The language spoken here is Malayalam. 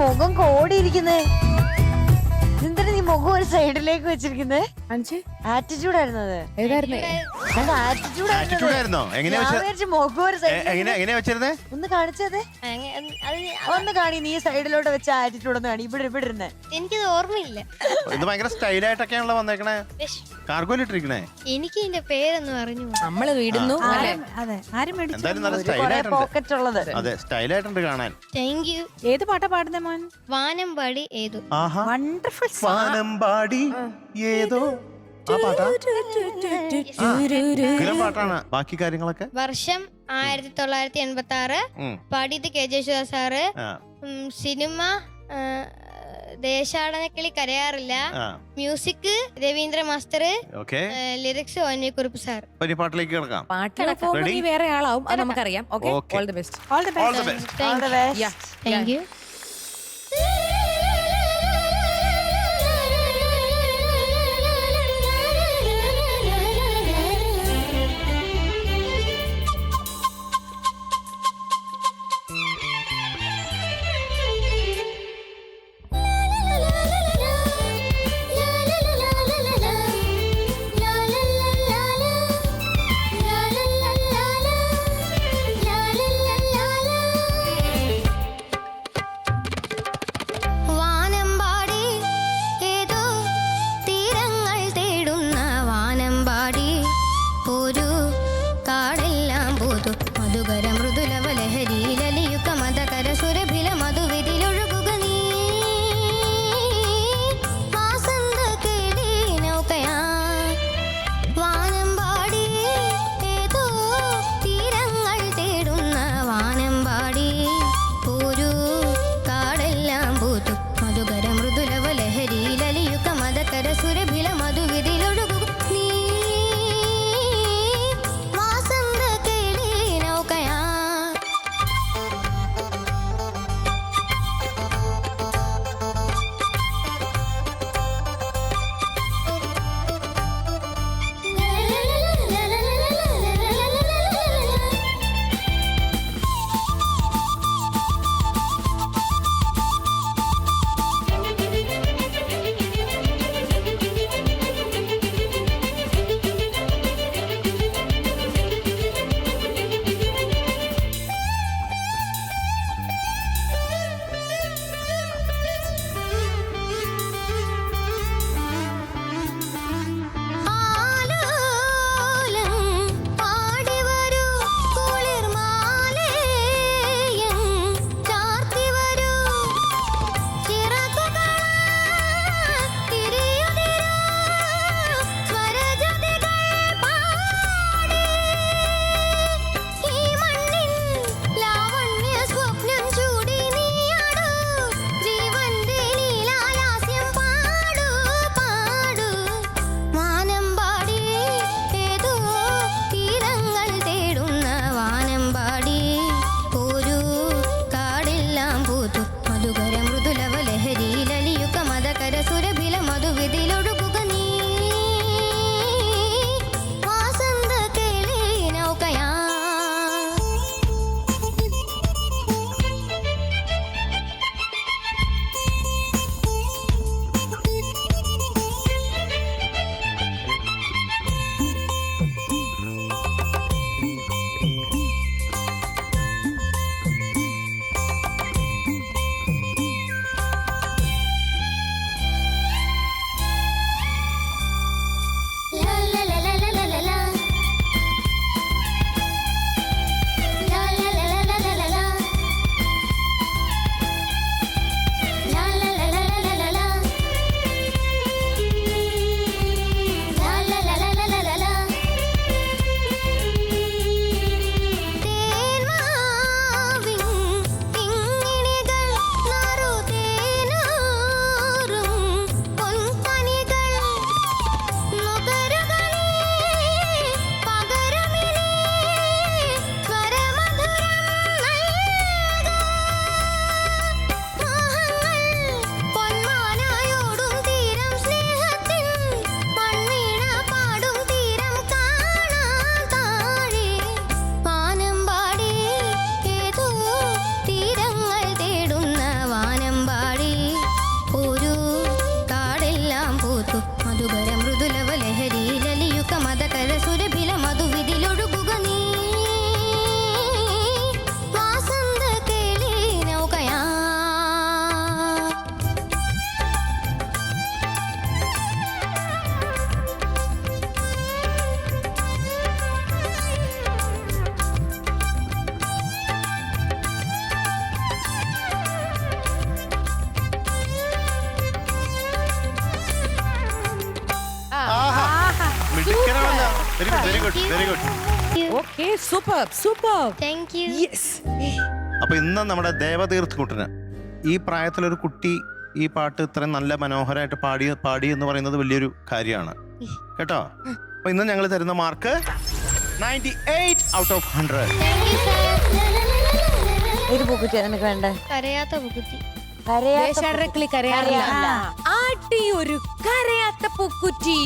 മുഖം കോടിയിരിക്കുന്നേ. എന്തിനാ നീ മുഖം ഒരു സൈഡിലേക്ക് വെച്ചിരിക്കുന്നേ? ആറ്റിറ്റ്യൂഡ് ആയിരുന്നു ഏതായിരുന്നേ? അത് ആറ്റിറ്റ്യൂഡ് ആറ്റിറ്റ്യൂഡ് ആയിരുന്നോ? എങ്ങനെയാ ഞാൻ വെച്ച വിചാരിച്ചു മുഖം ഒരു എ- എങ്ങനെയാ വെച്ചിരുന്നേ? ഒന്ന് കാണിച്ചത് ഒന്ന് കാണി നീ സൈഡിലോട്ട് വെച്ച ആറ്റിറ്റ്യൂഡ് ഒന്ന് കാണി. ഇവിടെ ഇവിടെ ഇരുന്നേ എനിക്കത് ഓർമ്മയില്ല. ഇത് ഭയങ്കര സ്റ്റൈലായിട്ടൊക്കെയാണല്ലോ വന്നേക്കണേ. വിഷ്- കാർഗോലിട്ടിരിക്കണേ എനിക്ക് ഇതിന്റെ പേരൊന്നും അറിഞ്ഞു നമ്മൾ അല്ലെ? അതെ ആരും എന്തായാലും നല്ല സ്റ്റൈലായിട്ടുണ്ട്. പോക്കറ്റ് ഉള്ളത്. അതെ സ്റ്റൈലായിട്ടുണ്ട് കാണാൻ. താങ്ക് യു ഏത് പാട്ടാ പാടുന്നേ മോൻ? വാനമ്പാടി ഏതോ? ആഹാ. വണ്ടർഫുൾ വാനമ്പാടി ഏതോ ആ പാട്ടാ? പാട്ടാണ്. ബാക്കി കാര്യങ്ങളൊക്കെ? വർഷം ആയിരത്തി തൊള്ളായിരത്തി എൺപത്തി ആറ്. പാടിയത് K ജയശുദാസ് sir. Cinema Deshadanakkili Karayarilla. Music Raveendra master okay. Lyrics Kurup sir. ഒരു പാട്ടിലേക്ക് കിടക്കാം. പാട്ടിലൊക്കെ വേറെ ആളാവും അത് നമുക്കറിയാം. Okay? All the best all the all the best. Thank you very good very good very good okay super super thank you yes അപ്പൊ ഇന്ന് നമ്മുടെ ദേവതീർത്ത് കുട്ടന് ഈ പ്രായത്തിലൊരു കുട്ടി ഈ പാട്ട് ഇത്രയും നല്ല മനോഹരമായിട്ട് പാടി പാടി എന്ന് പറയുന്നത് വലിയൊരു കാര്യമാണ്. കേട്ടോ? അപ്പൊ ഇന്ന് ഞങ്ങൾ തരുന്ന mark ninety eight out of hundred. ഒരു നിനക്ക് വേണ്ടേ? കരയാത്ത കരയാത്ത കരയാറില്ല. ആട്ടി ഒരു കരയാത്ത പൂക്കുറ്റി.